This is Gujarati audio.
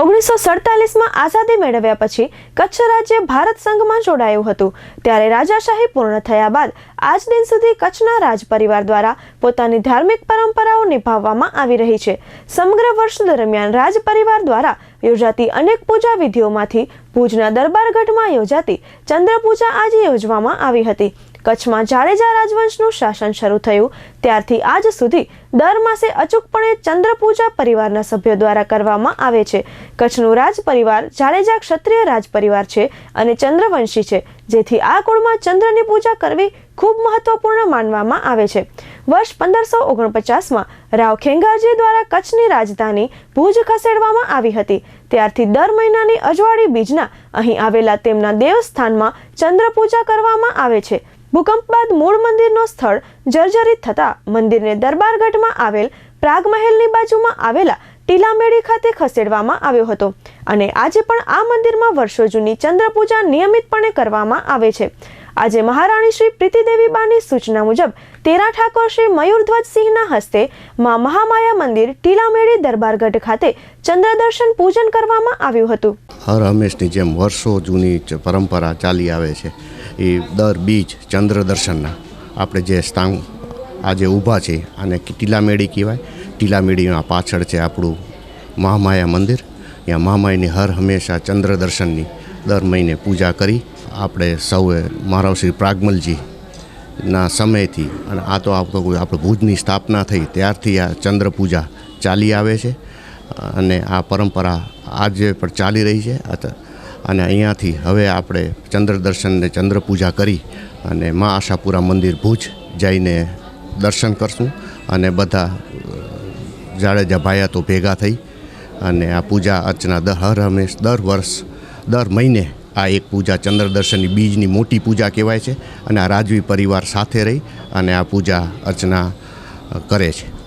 ઓગણીસો સડતાલીસમાં આઝાદી મેળવ્યા પછી કચ્છ રાજ્ય ભારત સંઘમાં જોડાયું હતું. ત્યારે રાજાશાહી પૂર્ણ થયા બાદ આજ દિન સુધી કચ્છના રાજ પરિવાર દ્વારા પોતાની ધાર્મિક પરંપરાઓ નિભાવવામાં આવી રહી છે. સમગ્ર વર્ષ દરમિયાન રાજ પરિવાર દ્વારા યોજાતી અનેક પૂજા વિધિઓમાંથી ભુજના દરબારગઢમાં યોજાતી ચંદ્રપૂજા આજે યોજવામાં આવી હતી. કચ્છમાં જાડેજા રાજવંશનું શાસન શરૂ થયું. ત્યારથી આજ સુધી દર માસે અચૂકપણે ચંદ્રપૂજા પરિવારના સભ્યો દ્વારા કરવામાં આવે છે. કચ્છનું રાજ પરિવાર જાડેજા ક્ષત્રિય રાજ પરિવાર છે અને ચંદ્રવંશી છે, જેથી આ કુળમાં ચંદ્રની પૂજા કરવી ખૂબ મહત્વપૂર્ણ માનવામાં આવે છે. વર્ષ પંદરસો ઓગણપચાસમાં રાવ ખેંગારજી દ્વારા કચ્છની રાજધાની ભુજ ખસેડવામાં આવી હતી. ત્યારથી દર મહિનાની અજવાળી બીજના અહીં આવેલા તેમના દેવસ્થાનમાં ચંદ્રપૂજા કરવામાં આવે છે. ભૂકંપ બાદ મૂળ મંદિરનો સ્થળ જર્જરિત થતાં મંદિરને દરબારગઢમાં આવેલ પ્રાગ મહેલની બાજુમાં આવેલા ટીલામેડી ખાતે ખસેડવામાં આવ્યો હતો અને આજે પણ આ મંદિરમાં વર્ષો જૂની ચંદ્રપૂજા નિયમિતપણે કરવામાં આવે છે. આજે મહારાણી શ્રી પ્રીતિદેવી બાની સૂચના મુજબ તેરા ઠાકોર શ્રી મયુરધ્વજસિંહના હસ્તે માં મહામાયા મંદિર ટીલામેડી દરબારગઢ ખાતે ચંદ્ર દર્શન પૂજન કરવામાં આવ્યું હતું. હર હંમેશની જેમ વર્ષો જૂની પરંપરા ચાલી આવે છે. એ દર બીજ ચંદ્ર દર્શનના આપણે જે સ્થાન આજે ઊભા છે આને ટીલામેળી કહેવાય. ટીલામેળીના પાછળ છે આપણું મહામાયા મંદિર. ત્યાં મહામાયાની હર હંમેશા ચંદ્ર દર્શનની દર મહિને પૂજા કરી આપણે સૌએ મહારાવ શ્રી પ્રાગમલજી ના સમયથી, અને આ તો આપણું આપણે ભુજની સ્થાપના થઈ, ત્યારથી આ ચંદ્ર પૂજા ચાલી આવે છે, અને આ પરંપરા આજે પણ ચાલી રહી છે. અને અહીંયાથી હવે આપણે ચંદ્ર દર્શનને ચંદ્ર પૂજા કરી, અને મા આશાપુરા મંદિર ભુજ જઈને દર્શન કરશું, અને બધા જાડેજા ભાયા તો ભેગા થઈ, અને આ પૂજા અર્ચના દર હર હંમેશ દર વર્ષ, દર મહિને આ એક પૂજા ચંદ્ર દર્શનની બીજની મોટી પૂજા કહેવાય છે અને આ રાજવી પરિવાર સાથે રહી અને આ પૂજા અર્ચના કરે છે.